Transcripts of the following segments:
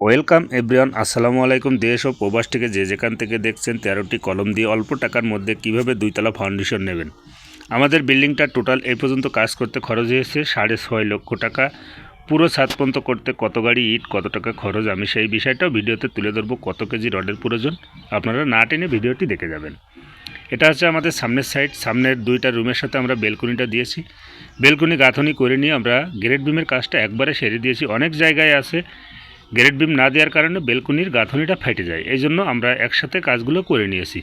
Welcome everyone, আসসালামু আলাইকুম। দেশ ও প্রবাস থেকে যে যেখান থেকে দেখছেন, তেরোটি কলম দিয়ে অল্প টাকার মধ্যে কীভাবে দুইতলা ফাউন্ডেশন নেবেন? আমাদের বিল্ডিংটা টোটাল এই পর্যন্ত কাজ করতে খরচ হয়েছে সাড়ে ছয় লক্ষ টাকা। পুরো ছাদ পর্যন্ত করতে কত গাড়ি, ইট, কত টাকা খরচ, আমি সেই বিষয়টাও ভিডিওতে তুলে ধরবো কত কেজি রডের প্রয়োজন। আপনারা না টেনে ভিডিওটি দেখে যাবেন। এটা হচ্ছে আমাদের সামনের সাইড। সামনের দুইটা রুমের সাথে আমরা বেলকুনিটা দিয়েছি। বেলকুনি গাঁথনি করে নিয়ে আমরা গ্রেড বিমের কাজটা একবারে সেরে দিয়েছি। অনেক জায়গায় আছে। গ্রেড বিম না দেওয়ার কারণে বেলকুনির গাঁথনিটা ফেটে যায়। এই জন্য আমরা একসাথে কাজগুলো করে নিয়েছি।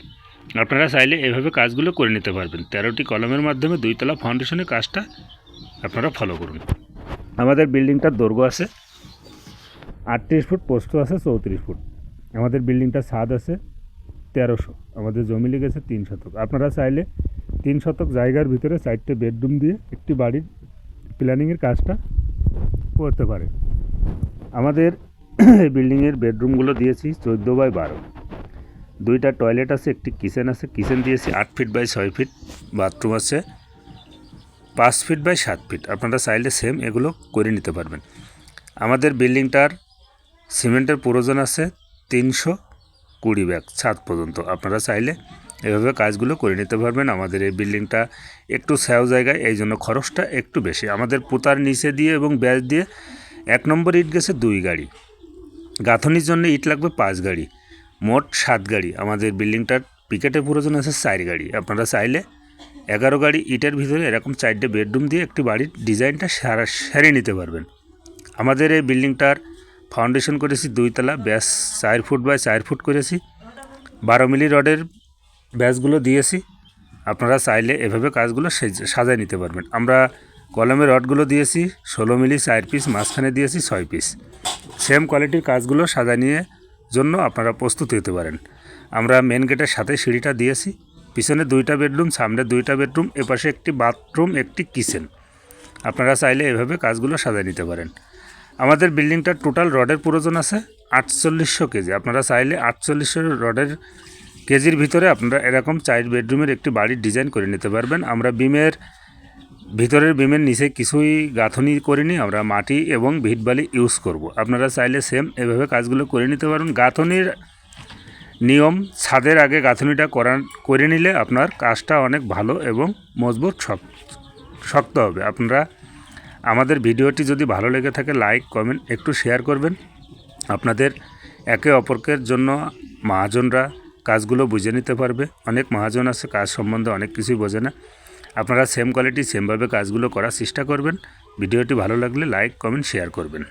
আপনারা চাইলে এভাবে কাজগুলো করে নিতে পারবেন। তেরোটি কলমের মাধ্যমে দুইতলা ফাউন্ডেশনের কাজটা আপনারা ফলো করুন। আমাদের বিল্ডিংটার দৈর্ঘ্য আছে আটত্রিশ ফুট, পোস্ত আছে চৌত্রিশ ফুট। আমাদের বিল্ডিংটার ছাদ আছে তেরোশো। আমাদের জমি লেগেছে তিন শতক। আপনারা চাইলে তিন শতক জায়গার ভিতরে চারটে বেডরুম দিয়ে একটি বাড়ির প্ল্যানিংয়ের কাজটা করতে পারে আমাদের বিল্ডিংয়ের বেডরুমগুলো দিয়েছি চোদ্দ বাই বারো। দুইটা টয়লেট আছে, একটি কিচেন আছে। কিচেন দিয়েছি আট ফিট বাই ছয় ফিট, বাথরুম আছে পাঁচ ফিট বাই সাত ফিট। আপনারা চাইলে সেম এগুলো করে নিতে পারবেন। আমাদের বিল্ডিংটার সিমেন্টের প্রয়োজন আছে তিনশো কুড়ি ব্যাগ ছাদ পর্যন্ত। আপনারা চাইলে এভাবে কাজগুলো করে নিতে পারবেন। আমাদের এই বিল্ডিংটা একটু স্যাও জায়গায় এই জন্য খরচটা একটু বেশি। আমাদের পোতার নিচে দিয়ে এবং ব্যাস দিয়ে এক নম্বর ইট গেছে দুই গাড়ি। গাঁথনির জন্য ইট লাগবে পাঁচ গাড়ি, মোট সাত গাড়ি। আমাদের বিল্ডিংটার পিকেটের প্রয়োজন আছে চার গাড়ি। আপনারা চাইলে এগারো গাড়ি ইটের ভিতরে এরকম চারটে বেডরুম দিয়ে একটি বাড়ির ডিজাইনটা সারা সেরে নিতে পারবেন। আমাদের এই বিল্ডিংটার ফাউন্ডেশন করেছি দুইতলা, ব্যাস চার ফুট বাই চার ফুট করেছি। বারো মিলি রডের ব্যাসগুলো দিয়েছি। আপনারা চাইলে এভাবে কাজগুলো সাজায় নিতে পারবেন। আমরা কলমের রডগুলো দিয়েছি, ষোলো মিলি চার পিস, মাঝখানে দিয়েছি ছয় পিস। সেম কোয়ালিটির কাজগুলো সাজা নিয়ে জন্য আপনারা প্রস্তুত হতে পারেন। আমরা মেন গেটের সাথে সিঁড়িটা দিয়েছি। পিছনে দুইটা বেডরুম সামনে দুইটা বেডরুম এপাশে একটি বাথরুম একটি কিচেন আপনারা চাইলে এভাবে কাজগুলো সাজায় নিতে পারেন। আমাদের বিল্ডিংটার টোটাল রডের প্রয়োজন আছে আটচল্লিশশো কেজি। আপনারা চাইলে আটচল্লিশশো রডের কেজির ভিতরে আপনারা এরকম চাইল্ড বেডরুমের একটি বাড়ির ডিজাইন করে নিতে পারবেন। আমরা বিমের ভিতরের বিমের নিচে কিছুই গাঁথনি করিনি, আমরা মাটি এবং ভিটবালি ইউজ করব। আপনারা চাইলে সেম এভাবে কাজগুলো করে নিতে পারেন। গাঁথনির নিয়ম, ছাদের আগে গাঁথনিটা করা করে নিলে আপনার কাজটা অনেক ভালো এবং মজবুত শক্ত হবে। আপনারা আমাদের ভিডিওটি যদি ভালো লেগে থাকে লাইক কমেন্ট একটু শেয়ার করবেন। আপনাদের একে অপরকের জন্য মহাজনরা কাজগুলো বুঝে নিতে পারবে। অনেক মহাজন আছে, কাজ সম্বন্ধে অনেক কিছুই বোঝে না। আপনারা সেম কোয়ালিটি সেমভাবে কাজগুলো করার চেষ্টা করবেন। ভিডিওটি ভালো লাগলে লাইক কমেন্ট শেয়ার করবেন।